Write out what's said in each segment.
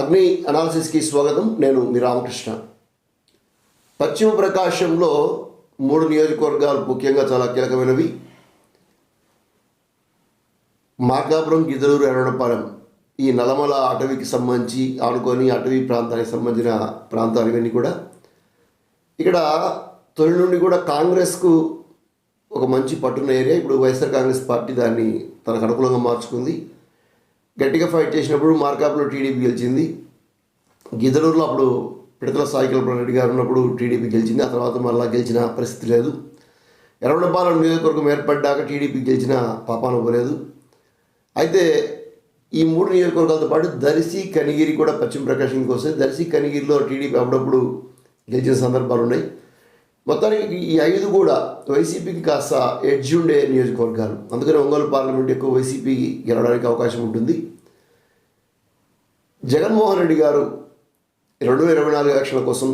అగ్ని అనాలిసిస్కి స్వాగతం. నేను మీ రామకృష్ణ. పశ్చిమ ప్రకాశంలో మూడు నియోజకవర్గాలు ముఖ్యంగా చాలా కీలకమైనవి. మార్గాపురం గిద్దలూరు ఎర్రడపాలెం ఈ నలమల అటవీకి సంబంధించి ఆనుకొని అటవీ ప్రాంతానికి సంబంధించిన ప్రాంతాలు ఇవన్నీ కూడా. ఇక్కడ తొలి నుండి కూడా కాంగ్రెస్కు ఒక మంచి పట్టున్న ఏరియా. ఇప్పుడు వైఎస్ఆర్ కాంగ్రెస్ పార్టీ దాన్ని తనకు అనుకూలంగా మార్చుకుంది. గట్టిగా ఫైట్ చేసినప్పుడు మార్కాపులో టీడీపీ గెలిచింది. గిద్దలూరులో అప్పుడు పిడతల సాయికల్ రెడ్డి గారు ఉన్నప్పుడు టీడీపీ గెలిచింది. ఆ తర్వాత మళ్ళా గెలిచిన పరిస్థితి లేదు. ఎర్రగొండపాలెం నియోజకవర్గం ఏర్పడ్డాక టీడీపీ గెలిచిన పాపాన ఇవ్వలేదు అయితే ఈ మూడు నియోజకవర్గాలతో పాటు దర్శి కనిగిరి కూడా పశ్చిమ ప్రకాశం కోసం దర్శి కనిగిరిలో టీడీపీ అప్పుడప్పుడు గెలిచిన సందర్భాలు ఉన్నాయి మొత్తానికి ఈ ఐదు కూడా వైసీపీకి కాస్త ఎడ్జ్ ఉండే నియోజకవర్గాలు. అందుకని ఒంగోలు పార్లమెంట్ ఎక్కువ వైసీపీకి గెలవడానికి అవకాశం ఉంటుంది. జగన్మోహన్ రెడ్డి గారు రెండు వేల ఇరవై నాలుగు ఎలక్షన్ల కోసం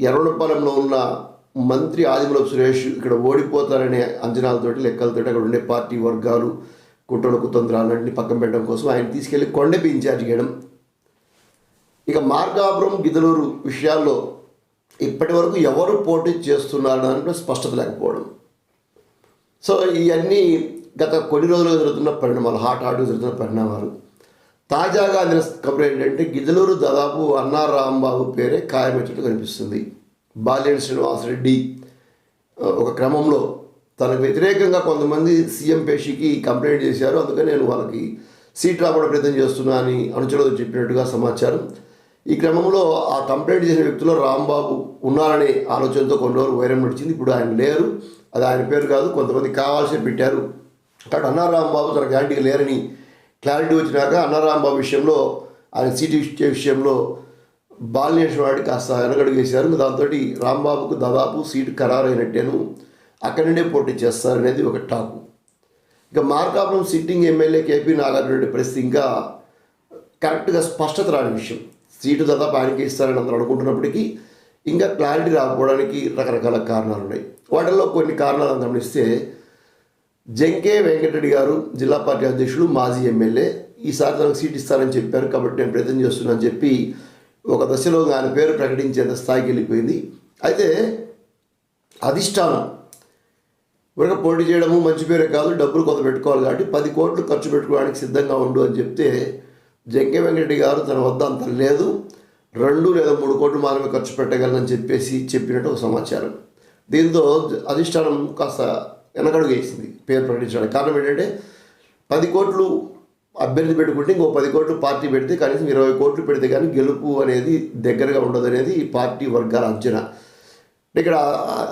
ఎర్రగొండపాలెంలో ఉన్న మంత్రి ఆదిమూలపు సురేష్ ఇక్కడ ఓడిపోతారనే అంచనాలతోటి లెక్కలతోటి అక్కడ ఉండే పార్టీ వర్గాలు కుట్రలు కుతంత్రాలన్నింటినీ పక్కన పెట్టడం కోసం ఆయన తీసుకెళ్ళి కొండపి ఇన్ఛార్జ్ చేయడం ఇక మార్గాపురం గిదలూరు విషయాల్లో ఇప్పటి వరకు ఎవరు పోటీ చేస్తున్నారు దాంట్లో స్పష్టత లేకపోవడం. సో ఇవన్నీ గత కొన్ని రోజులుగా జరుగుతున్న పరిణామాలు హాట్ హాట్గా జరుగుతున్న పరిణామాలు. తాజాగా అందిన కబురు ఏంటంటే గిద్దలూరు దాదాపు అన్నా రాంబాబు పేరే ఖాయమచ్చినట్టు కనిపిస్తుంది. బాల్యేని శ్రీనివాసరెడ్డి ఒక క్రమంలో తనకు వ్యతిరేకంగా కొంతమంది సీఎం పేషికి కంప్లైంట్ చేశారు. అందుకని నేను వాళ్ళకి సీట్ రాబడే ప్రయత్నం చేస్తున్నా అని అనుచరులు చెప్పినట్టుగా సమాచారం. ఈ క్రమంలో ఆ కంప్లైంట్ చేసిన వ్యక్తిలో రాంబాబు ఉన్నారనే ఆలోచనతో కొన్ని రోజులు వైరం నడిచింది. ఇప్పుడు ఆయన లేరు. అది ఆయన పేరు కాదు కొంతమంది కావాల్సి పెట్టారు. కాబట్టి అన్నారాంబాబు తన గ్యారంటీగా లేరని క్లారిటీ వచ్చినాక అన్నారాంబాబు విషయంలో ఆయన సీటు విషయంలో బాలినేశ్వర వాడికి కాస్త వెనకడుగు వేశారు. దాంతో రాంబాబుకు దాదాపు సీటు ఖరారైనట్టేను అక్కడి నుండే పోటీ చేస్తారనేది ఒక టాకు. ఇక Markapuram sitting MLA KP Nagarjuna పరిస్థితి ఇంకా కరెక్ట్గా స్పష్టత రాని విషయం. సీటు దాదాపు ఆయనకి ఇస్తారని అందరూ అనుకుంటున్నప్పటికీ ఇంకా క్లారిటీ రాకపోవడానికి రకరకాల కారణాలు ఉన్నాయి. వాటిల్లో కొన్ని కారణాలను గమనిస్తే జంకే వెంకటరెడ్డి గారు జిల్లా పార్టీ అధ్యక్షుడు మాజీ ఎమ్మెల్యే ఈసారి తనకు సీట్ ఇస్తారని చెప్పారు కాబట్టి నేను ప్రయత్నం చేస్తున్నానని చెప్పి ఒక దశలో ఆయన పేరు ప్రకటించేంత స్థాయికి వెళ్ళిపోయింది. అయితే అధిష్టానం ఇవ్వక పోటీ చేయడము మంచి పేరే కాదు డబ్బులు కొంత పెట్టుకోవాలి కాబట్టి పది కోట్లు ఖర్చు పెట్టుకోవడానికి సిద్ధంగా ఉండు అని చెప్తే జంకే వెంకటరెడ్డి గారు తన వద్ద అంత లేదు. రెండు లేదా మూడు కోట్లు మాత్రమే ఖర్చు పెట్టగలనని చెప్పేసి చెప్పినట్టు ఒక సమాచారం. దీంతో అధిష్టానం కాస్త వెనకడుగు వేసింది పేరు ప్రకటించడానికి. కారణం ఏంటంటే పది కోట్లు అభ్యర్థి పెట్టుకుంటే ఇంకో పది కోట్లు పార్టీ పెడితే కనీసం ఇరవై కోట్లు పెడితే కానీ గెలుపు అనేది దగ్గరగా ఉండదు అనేది ఈ పార్టీ వర్గాల అంచనా. ఇక్కడ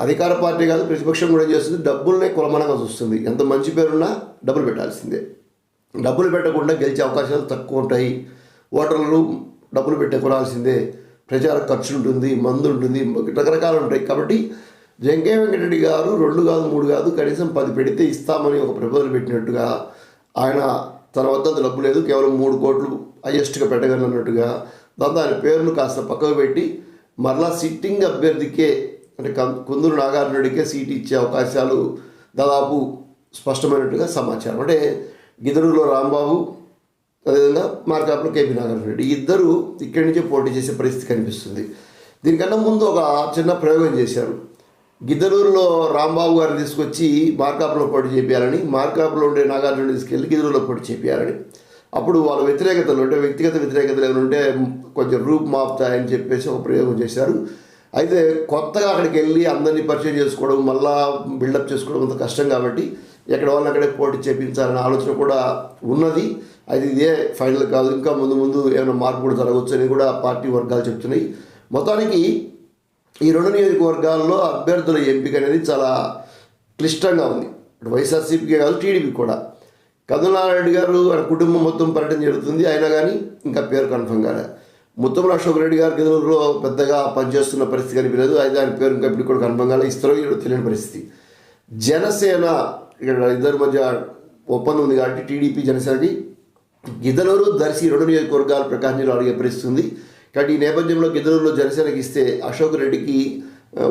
అధికార పార్టీ కాదు ప్రతిపక్షం కూడా ఏం చేస్తుంది? డబ్బుల్నే కులమనంగా చూస్తుంది. ఎంత మంచి పేరున్నా డబ్బులు పెట్టాల్సిందే. డబ్బులు పెట్టకుండా గెలిచే అవకాశాలు తక్కువ ఉంటాయి. ఓటర్లు డబ్బులు పెట్టే కొనాల్సిందే ప్రచార ఖర్చు ఉంటుంది మందు ఉంటుంది రకరకాలు ఉంటాయి. కాబట్టి జంకే వెంకటరెడ్డి గారు రెండు కాదు మూడు కాదు కనీసం పది పెడితే ఇస్తామని ఒక ప్రపోజల్ పెట్టినట్టుగా ఆయన తన వద్ద డబ్బు లేదు కేవలం మూడు కోట్లు హైయెస్ట్గా పెట్టగలన్నట్టుగా దాంతో ఆయన పేరును కాస్త పక్కకు పెట్టి మరలా సిట్టింగ్ అభ్యర్థికే అంటే కం- కుందూరు నాగార్జునుడికే సీట్ ఇచ్చే అవకాశాలు దాదాపు స్పష్టమైనట్టుగా సమాచారం. అంటే గిదరులో రాంబాబు అదేవిధంగా మార్కాపులో కేపీ నాగార్జున రెడ్డి ఈ ఇద్దరు ఇక్కడి నుంచే పోటీ చేసే పరిస్థితి కనిపిస్తుంది. దీనికన్నా ముందు ఒక చిన్న ప్రయోగం చేశారు. గిద్దలూరులో రాంబాబు గారిని తీసుకొచ్చి మార్కాపులో పోటీ చేపించాలని మార్కాపులో ఉండే నాగార్జున తీసుకెళ్ళి గిద్దలూరులో పోటీ చేపించాలని అప్పుడు వాళ్ళ వ్యతిరేకతలు అంటే వ్యక్తిగత వ్యతిరేకతలు ఏమైనా ఉంటే కొంచెం రూప్ మాపుతాయని చెప్పేసి ఒక ప్రయోగం చేశారు. అయితే కొత్తగా అక్కడికి వెళ్ళి అందరినీ పరిచయం చేసుకోవడం మళ్ళా బిల్డప్ చేసుకోవడం అంత కష్టం కాబట్టి ఎక్కడ వాళ్ళు అక్కడే పోటీ చేపించాలనే ఆలోచన కూడా ఉన్నది. అది ఇదే ఫైనల్ కాదు. ఇంకా ముందు ముందు ఏమైనా మార్పు కూడా జరగవచ్చు అని కూడా పార్టీ వర్గాలు చెప్తున్నాయి. మొత్తానికి ఈ రెండు నియోజకవర్గాల్లో అభ్యర్థుల ఎంపిక అనేది చాలా క్లిష్టంగా ఉంది. ఇప్పుడు వైఎస్ఆర్సీపీకే కాదు టీడీపీ కూడా. కమలనారాయణ గారు ఆయన కుటుంబం మొత్తం పర్యటన జరుగుతుంది. అయినా కానీ ఇంకా పేరు కన్ఫర్మ్ కాలే. ముత్తంలో అశోక్ రెడ్డి గారు గిదలూరులో పెద్దగా పనిచేస్తున్న పరిస్థితి కనిపించలేదు. అయితే ఆయన పేరు ఇంకా ఇప్పుడు కూడా కన్ఫర్మ్ కాలే. ఇస్తారో తెలియని పరిస్థితి. జనసేన ఇక్కడ ఇద్దరి మధ్య ఒప్పందం ఉంది కాబట్టి టీడీపీ జనసేనకి గిద్దలూరు దర్శి రెండు నియోజకవర్గాలు ప్రకాశం జిల్లా అడిగే పరిస్థితుంది కాబట్టి ఈ నేపథ్యంలో గిద్దలూరులో జనసేనకి ఇస్తే అశోక్ రెడ్డికి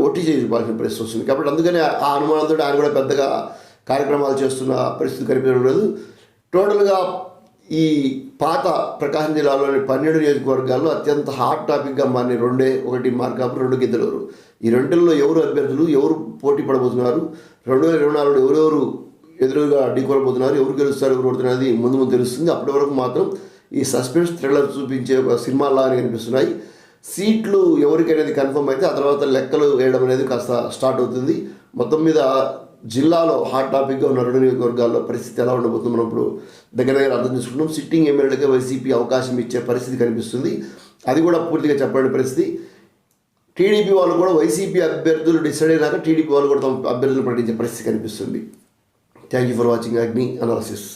ఒట్టి చేయాల్సిన పరిస్థితి వస్తుంది. కాబట్టి అందుకనే ఆ అనుమానంతో ఆయన కూడా పెద్దగా కార్యక్రమాలు చేస్తున్న పరిస్థితి కనిపించడం లేదు. టోటల్గా ఈ పాత ప్రకాశం జిల్లాలోని పన్నెండు నియోజకవర్గాల్లో అత్యంత హాట్ టాపిక్గా మారిన రెండే ఒకటి మార్కాపు రెండు గిద్దలూరు. ఈ రెండుల్లో ఎవరు అభ్యర్థులు ఎవరు పోటీ పడబోతున్నారు? రెండు వేల ఇరవై నాలుగులో ఎవరెవరు ఎదురుగా అడ్డుకోబోతున్నారు? ఎవరు గెలుస్తారు ఎవరు అనేది ముందు ముందు తెలుస్తుంది. అప్పటి వరకు మాత్రం ఈ సస్పెన్స్ థ్రిల్లర్ చూపించే ఒక సినిమాలాగా కనిపిస్తున్నాయి సీట్లు ఎవరికనేది కన్ఫర్మ్ అయితే ఆ తర్వాత లెక్కలు వేయడం అనేది కాస్త స్టార్ట్ అవుతుంది. మొత్తం మీద జిల్లాలో హాట్ టాపిక్గా ఉన్న రెండు నియోజకవర్గాల్లో పరిస్థితి ఎలా ఉండబోతుంది మనం ఇప్పుడు దగ్గర దగ్గర అర్థం చేసుకుంటున్నాం. సిట్టింగ్ ఎమ్మెల్యేలకే వైసీపీ అవకాశం ఇచ్చే పరిస్థితి కనిపిస్తుంది. అది కూడా పూర్తిగా చెప్పలేని పరిస్థితి. టీడీపీ వాళ్ళు కూడా వైసీపీ అభ్యర్థులు డిసైడ్ అయినాక టీడీపీ వాళ్ళు కూడా తమ అభ్యర్థులు ప్రకటించే పరిస్థితి కనిపిస్తుంది. Thank you for watching Agni analysis